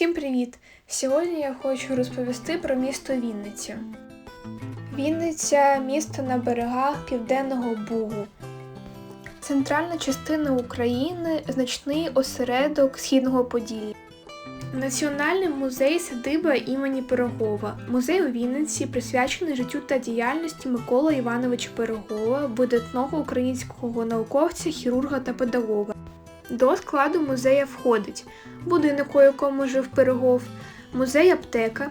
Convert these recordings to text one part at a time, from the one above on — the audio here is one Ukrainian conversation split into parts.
Всім привіт! Сьогодні я хочу розповісти про місто Вінниця. Вінниця місто на берегах Південного Бугу. Центральна частина України значний осередок Східного Поділля. Національний музей садиба імені Пирогова. Музей у Вінниці присвячений життю та діяльності Миколи Івановича Пирогова, видатного українського науковця, хірурга та педагога. До складу музея входить будинок, у якому жив Пирогов, музей аптека,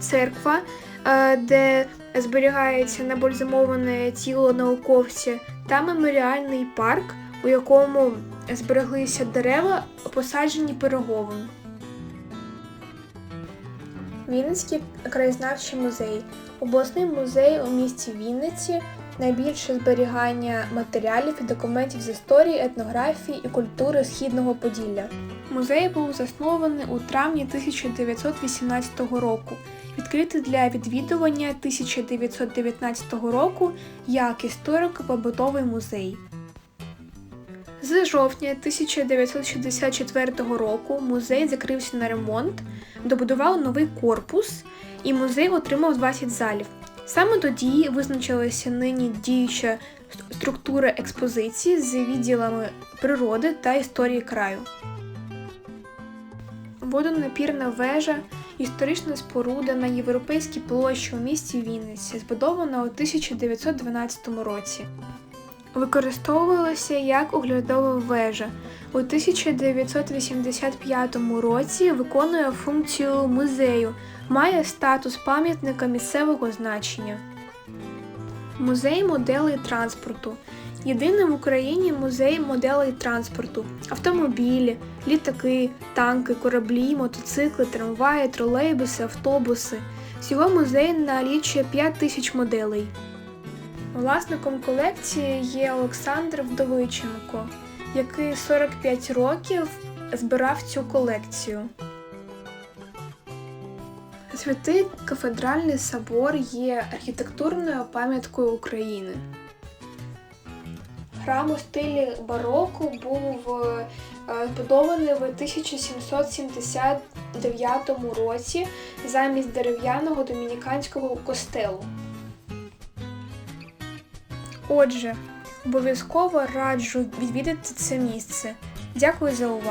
церква, е, де зберігається набальзамоване тіло науковця, та меморіальний парк, у якому збереглися дерева, посаджені Пироговим. Вінницький краєзнавчий музей. Обласний музей у місті Вінниці найбільше зберігання матеріалів і документів з історії, етнографії і культури Східного Поділля. Музей був заснований у травні 1918 року, відкритий для відвідування 1919 року як історико-побутовий музей. З жовтня 1964 року музей закрився на ремонт, добудували новий корпус, і музей отримав 20 залів. Саме тоді визначилася нині діюча структура експозиції з відділами природи та історії краю. Водонапірна вежа історична споруда на європейській площі у місті Вінниці, збудована у 1912 році. Використовувалася як оглядова вежа. У 1985 році виконує функцію музею, має статус пам'ятника місцевого значення. Музей моделей транспорту. Єдиний в Україні музей моделей транспорту: автомобілі, літаки, танки, кораблі, мотоцикли, трамваї, тролейбуси, автобуси. Всього музей налічує 5 тисяч моделей. Власником колекції є Олександр Вдовиченко, який 45 років збирав цю колекцію. Святий кафедральний собор є архітектурною пам'яткою України. Храм у стилі бароко був е, збудований в 1779 році замість дерев'яного домініканського костелу. Отже, обов'язково раджу відвідати це місце. Дякую за увагу!